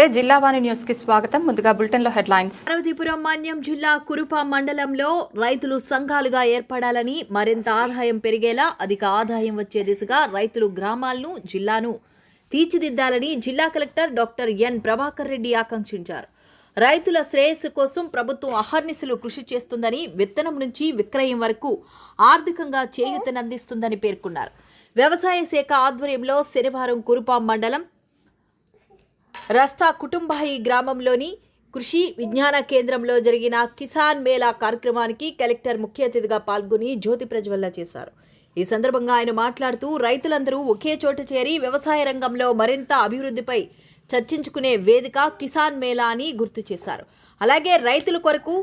నమస్తే. జిల్లావాణి న్యూస్కి స్వాగతం. ముందుగా బులెటిన్లో హెడ్లైన్స్. పార్వతీపురం మన్యం జిల్లా కురుప మండలంలో రైతులు సంఘాలుగా ఏర్పడాలని మరింత ఆదాయం పెరిగేలా అధిక ఆదాయం వచ్చే దిశగా రైతులు గ్రామాలను జిల్లాను తీర్చిదిద్దాలని జిల్లా collector doctor N Prabhakar Reddy ఆకాంక్షించారు. రైతుల శ్రేయస్సు కోసం ప్రభుత్వం అహర్నిశలు కృషి చేస్తుందని విత్తనం నుంచి విక్రయం వరకు ఆర్థికంగా చేయూతనందిస్తుందని పేర్కొన్నారు. వ్యవసాయ శాఖ ఆధ్వర్యంలో శనివారం కురుపా మండలం రస్తా కుటుంబాయి గ్రామంలోని కృషి విజ్ఞాన కేంద్రంలో జరిగిన కిసాన్ మేళా కార్యక్రమానికి కలెక్టర్ ముఖ్య అతిథిగా పాల్గొని జ్యోతి ప్రజ్వల్ల చేశారు. ఈ సందర్భంగా ఆయన మాట్లాడుతూ రైతులందరూ ఒకే చోట చేరి వ్యవసాయ రంగంలో మరింత అభివృద్ధిపై చర్చించుకునే వేదిక కిసాన్ మేళా అని గుర్తు చేశారు. అలాగే రైతుల కొరకు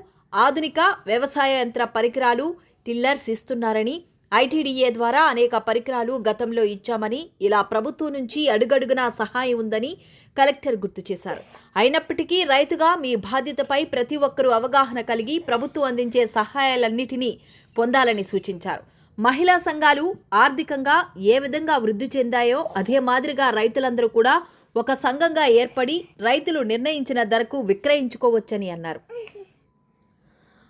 ఆధునిక వ్యవసాయ యంత్ర పరికరాలు టిల్లర్స్ ఇస్తున్నారని ఐటీడీఏ ద్వారా అనేక పరికరాలు గతంలో ఇచ్చామని ఇలా ప్రభుత్వం నుంచి అడుగడుగునా సహాయం ఉందని కలెక్టర్ గుర్తు చేశారు. అయినప్పటికీ రైతుగా మీ బాధ్యతపై ప్రతి ఒక్కరూ అవగాహన కలిగి ప్రభుత్వం అందించే సహాయాలన్నిటినీ పొందాలని సూచించారు. మహిళా సంఘాలు ఆర్థికంగా ఏ విధంగా వృద్ధి చెందాయో అదే మాదిరిగా రైతులందరూ కూడా ఒక సంఘంగా ఏర్పడి రైతులు నిర్ణయించిన ధరకు విక్రయించుకోవచ్చని అన్నారు.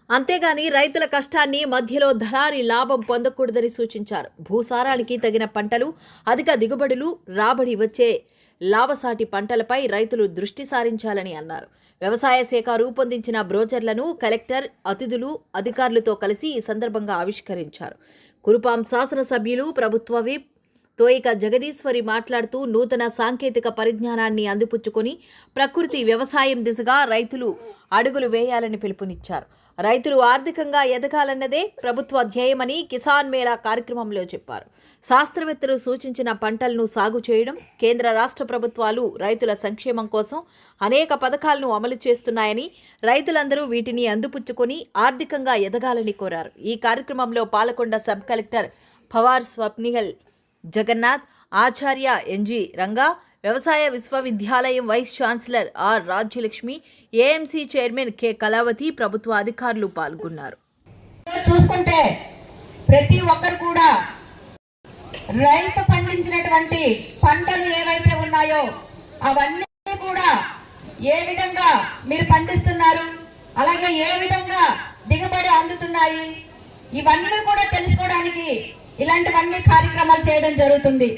అంతేగాని రైతుల కష్టాన్ని మధ్యలో దళారి లాభం పొందకూడదని సూచించారు. భూసారానికి తగిన పంటలు అధిక దిగుబడులు రాబడి వచ్చే లాభసాటి పంటలపై రైతులు దృష్టి సారించాలని అన్నారు. వ్యవసాయ శాఖ రూపొందించిన బ్రోచర్లను కలెక్టర్ అతిథులు అధికారులతో కలిసి ఈ సందర్భంగా ఆవిష్కరించారు. కురుపాం శాసనసభ్యులు ప్రభుత్వ విప్ తోయిక జగదీశ్వరి మాట్లాడుతూ నూతన సాంకేతిక పరిజ్ఞానాన్ని అందిపుచ్చుకొని ప్రకృతి వ్యవసాయం దిశగా రైతులు అడుగులు వేయాలని పిలుపునిచ్చారు. రైతులు ఆర్థికంగా ఎదగాలన్నదే ప్రభుత్వ ధ్యేయమని కిసాన్ మేళా కార్యక్రమంలో చెప్పారు. శాస్త్రవేత్తలు సూచించిన పంటలను సాగు చేయడం కేంద్ర రాష్ట్ర ప్రభుత్వాలు రైతుల సంక్షేమం కోసం అనేక పథకాలను అమలు చేస్తున్నాయని రైతులందరూ వీటిని అందిపుచ్చుకొని ఆర్థికంగా ఎదగాలని కోరారు. ఈ కార్యక్రమంలో Palakonda sub collector Pawar Swapnil Jagannath Acharya N G Ranga వ్యవసాయ విశ్వవిద్యాలయం vice chancellor R Rajyalakshmi AMC chairman K Kalavathi ప్రభుత్వ అధికారులు పాల్గొన్నారు. చూసుకుంటే ప్రతి ఒక్కరు కూడా రైతు పండించినటువంటి పంటలు ఏవైతే ఉన్నాయో అవన్నీ కూడా ఏ విధంగా మీరు పండిస్తున్నారు అలాగే ఏ విధంగా దిగుబడి అందుతున్నాయి ఇవన్నీ కూడా తెలుసుకోవడానికి ఇలాంటివన్నీ కార్యక్రమాలు చేయడం జరుగుతుంది.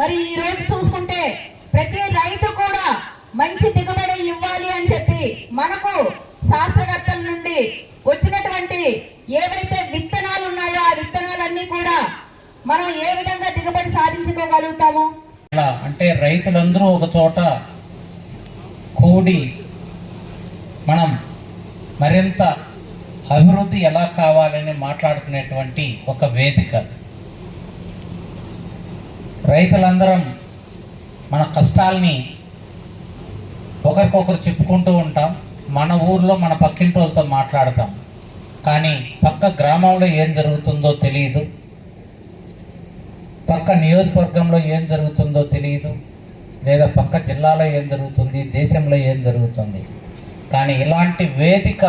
మరి ఈ రోజు చూసుకుంటే ప్రతి రైతు కూడా మంచి దిగుబడి ఇవ్వాలి అని చెప్పి మనకు శాస్త్రవేత్తల నుండి వచ్చినటువంటి ఏవైతే విత్తనాలు ఉన్నాయో ఆ విత్తనాలన్నీ కూడా మనం ఏ విధంగా దిగుబడి సాధించుకోగలుగుతాము? అంటే రైతులందరూ ఒక చోట కూడి మనం మరింత అభివృద్ధి ఎలా కావాలని మాట్లాడుకునేటువంటి ఒక వేదిక. రైతులందరం మన కష్టాల్ని ఒకరికొకరు చెప్పుకుంటూ ఉంటాం. మన ఊర్లో మన పక్కింటి వాళ్ళతో మాట్లాడతాం. కానీ పక్క గ్రామంలో ఏం జరుగుతుందో తెలియదు పక్క నియోజకవర్గంలో ఏం జరుగుతుందో తెలియదు లేదా పక్క జిల్లాలో ఏం జరుగుతుంది దేశంలో ఏం జరుగుతుంది. కానీ ఇలాంటి వేదిక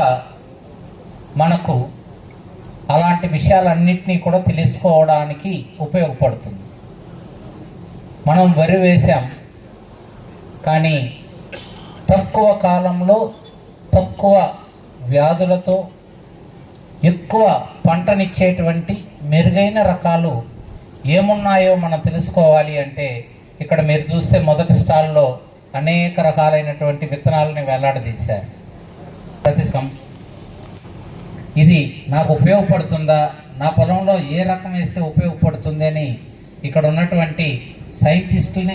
మనకు అలాంటి విషయాలన్నింటినీ కూడా తెలుసుకోవడానికి ఉపయోగపడుతుంది. మనం వరి వేసాం కానీ తక్కువ కాలంలో తక్కువ వ్యాధులతో ఎక్కువ పంటనిచ్చేటువంటి మెరుగైన రకాలు ఏమున్నాయో మనం తెలుసుకోవాలి అంటే ఇక్కడ మీరు చూస్తే మొదటి స్టాల్లో అనేక రకాలైనటువంటి విత్తనాలని వేలాడదీశారు. ప్రతి సం- ఇది నాకు ఉపయోగపడుతుందా? నా పొలంలో ఏ రకం వేస్తే ఉపయోగపడుతుంది అని ఇక్కడ ఉన్నటువంటి సైంటిస్టుల్ని